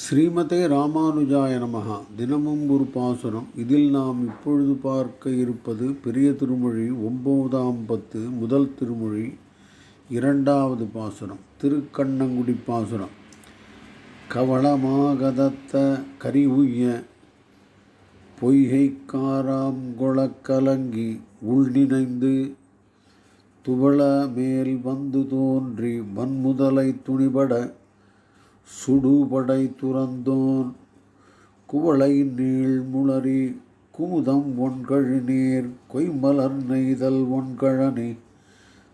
ஸ்ரீமதே ராமானுஜாய நமகா தினமும் ஒரு பாசுரம். இதில் நாம் இப்பொழுது பார்க்க இருப்பது பெரிய திருமொழி ஒன்பதாம் பத்து முதல் திருமொழி இரண்டாவது பாசுரம். திருக்கண்ணங்குடி பாசுரம். கவளமாகதத்த கரி உய்ய பொய்கைக்காராம் கொளக்கலங்கி உள்நினைந்து துவள மேல் வந்து தோன்றி வன்முதலை துணிபட சுடுபடை துறந்தோன். குவளை நீள்முளரி குமுதம் ஒன்கழி நீர் கொய்மலர் நெய்தல் ஒன்கழனி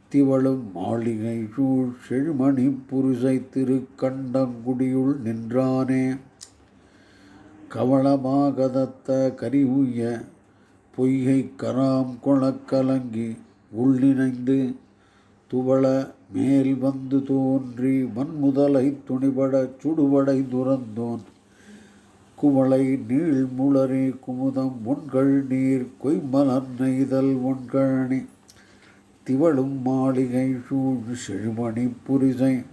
திவளும் மாளிகை சூழ். செழுமணி புரிசை திருக்கண்டங்குடியுள் நின்றானே. கவளமாகதத்த கரிவுய பொய்கை கராம் கொளக்கலங்கி உள்ளிணைந்து துவள மேல் வந்து தோன்றி மண்முதலை துணிபட சுடுவடை துறந்தோன். குவளை நீள் முளறி குமுதம் ஒன்கள் நீர் கொய்மலர் நெய்தல் ஒன்கழனி திவளும் மாளிகை சூழ் செழுமணி புரிசை.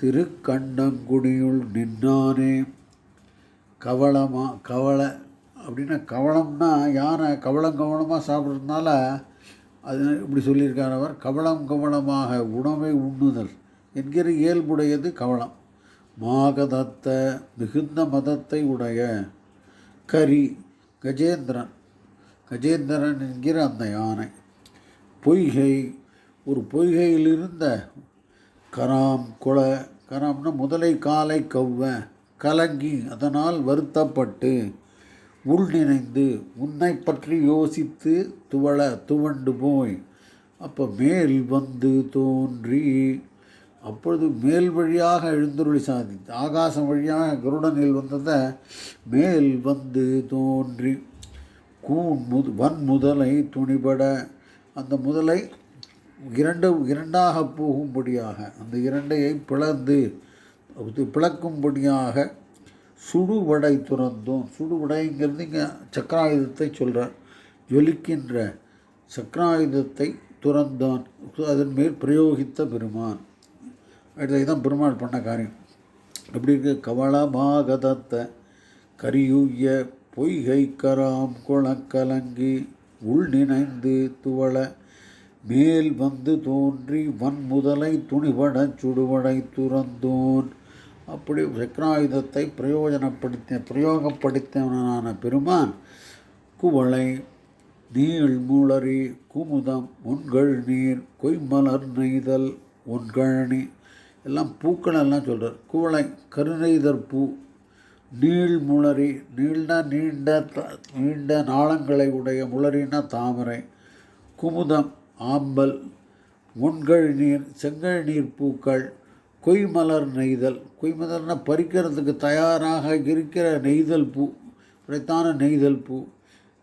திருக்கண்ணங்குடியுள் நின்னானே. கவளமா கவளை அப்படின்னா கவளம்னா யானை கவளம் கவளமாக சாப்பிட்றதுனால அது இப்படி சொல்லியிருக்கார் அவர் கவளம் கவளமாக உணவை உண்ணுதல் என்கிற இயல்புடையது கவளம். மாகதத்த மிகுந்த மதத்தை உடைய கரி கஜேந்திரன் கஜேந்திரன் என்கிற அந்த யானை பொய்கை ஒரு பொய்கையில் இருந்த கராம் குள கராம்னா முதலை காலை கவ்வ கலங்கி அதனால் வருத்தப்பட்டு உள்நினைந்து உன்னை பற்றி யோசித்து துவள துவண்டு போய் அப்போ மேல் வந்து தோன்றி அப்பொழுது மேல் வழியாக எழுந்துருளி சாதித்து ஆகாசம் வழியாக கருடனில் வந்ததை மேல் வந்து தோன்றி கூன் முது வன் முதலை துணிபட அந்த முதலை இரண்டு இரண்டாக போகும்படியாக அந்த இரண்டையை பிளந்து பிளக்கும்படியாக சுடுவடை துறந்தோம். சுடுவடைங்கிறது இங்கே சக்கராயுதத்தை சொல்கிறார் ஜொலிக்கின்ற சக்கராயுதத்தை துறந்தான். அதன் மேல் பிரயோகித்த பெருமான். அடுத்தது தான் பெருமாள் பண்ண காரியம். எப்படி இருக்கு கவளமாகதத்த கரியுய்ய பொய்கை கராம் குளக்கலங்கி உள் நினைந்து துவள மேல் வந்து தோன்றி வன்முதலை துணிபட சுடுவடை துறந்தோன். அப்படி சக்கராயுதத்தை பிரயோஜனப்படுத்திய பிரயோகப்படுத்தியவனான பெருமான் குவளை நீள் மூளரி குமுதம் ஒன்கள் நீர் கொய்மலர் நெய்தல் ஒன்கழனி எல்லாம் பூக்கள் எல்லாம் சொல்கிறார் குவளை கருநெய்தர் பூ நீள் முளரி நீண்ட நீண்ட நீண்ட நாளங்களை உடைய முளறினா தாமரை குமுதம் ஆம்பல் ஒன்கழ் நீர் செங்கல் நீர் பூக்கள் கொய்மலர் நெய்தல். கொய்மலர்னா பறிக்கிறதுக்கு தயாராக இருக்கிற நெய்தல் பூ இப்படித்தான நெய்தல் பூ.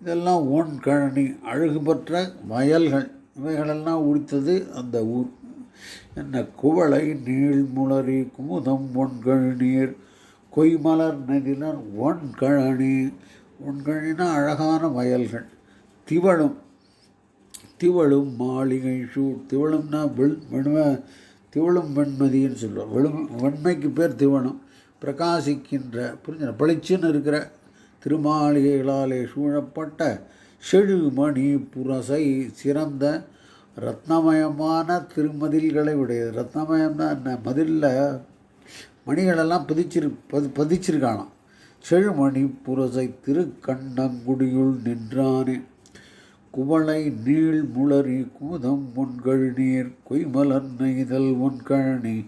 இதெல்லாம் ஒன் கழனி அழகு பெற்ற வயல்கள். இவைகளெல்லாம் உடித்தது அந்த ஊர். என்ன குவளை நீள்முளரி குமுதம் ஒன்கழ் நீர் கொய்மலர் நெதிலர் ஒன் கழனி. ஒன்கழினா அழகான வயல்கள். திவழும் திவழும் மாளிகை ஷூட் திவழும்னா வெள் திவளும் வெண்மதின்னு சொல்லுவோம் வெளும் வெண்மைக்கு பேர் திவனம் பிரகாசிக்கின்ற புரிஞ்ச பளிச்சுன்னு இருக்கிற திருமாளிகைகளாலே சூழப்பட்ட செழுமணி புரசை சிறந்த ரத்னமயமான திருமதில்களை உடையது ரத்னமயம்னா என்ன? மதிலில் மணிகளெல்லாம் பதிச்சிரு பதி பதிச்சிருக்கானாம் செழுமணி புரசை திருக்கண்ணங்குடியுள் நின்றானே. குவளை நீள் முளறி கூதம் முன்கள் நீர் கொய்மலன் நெய்தல் உன்கழனி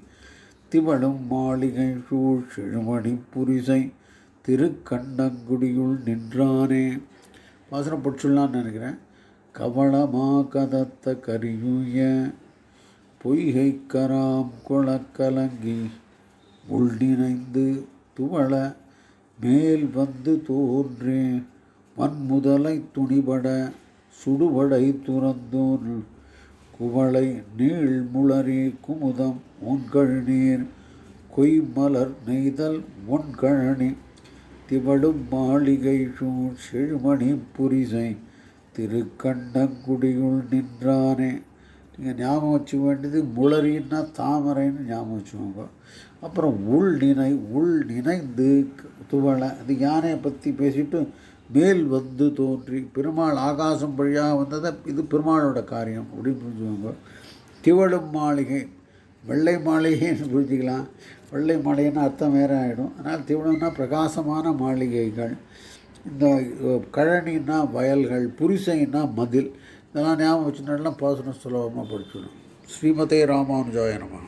திவளும் மாளிகை சூழ் செழுமணி புரிசை திருக்கண்ணங்குடியுள் நின்றானே. வாசனம் படிச்சுடலான்னு நினைக்கிறேன். கவளமா கதத்த கரியுய பொய்கை கராம் கொளக்கலங்கி உள் நினைந்து துவள மேல் வந்து தோன்றே வன்முதலை துணிபட சுடுபடை துறந்தோர் குவளை நீள் முளரி குமுதம் ஒன்கழ் நீர் கொய்மலர் நெய்தல் ஒன்கழனி திவளும் மாளிகை சூழ் செழுமணி புரிசை திருக்கண்டங்குடியுள் நின்றானே. நீங்கள் ஞாபகம் வச்சுக்க வேண்டியது முளரின்னா தாமரைன்னு ஞாபகம் வச்சுக்கோங்க. அப்புறம் உள் நினை உள் நினைந்து துவளை அது யானையை பற்றி பேசிவிட்டு மேல் வந்து தோன்றி பெருமாள் ஆகாசம் வழியாக வந்ததை இது பெருமாளோட காரியம் அப்படின்னு புரிஞ்சுக்கோங்க. திவழும் மாளிகை வெள்ளை மாளிகைன்னு புரிஞ்சுக்கலாம். வெள்ளை மாளிகைன்னு அர்த்தம் வேறு ஆகிடும் அதனால் திவழம்னா பிரகாசமான மாளிகைகள். இந்த கழனின்னா வயல்கள் புரிசைன்னா மதில். இதெல்லாம் ஞாபகம் வச்சுனாலாம் பாசனம் சுலபமாக படிச்சிடும் ஸ்ரீமதே ராமானுஜாயனமாக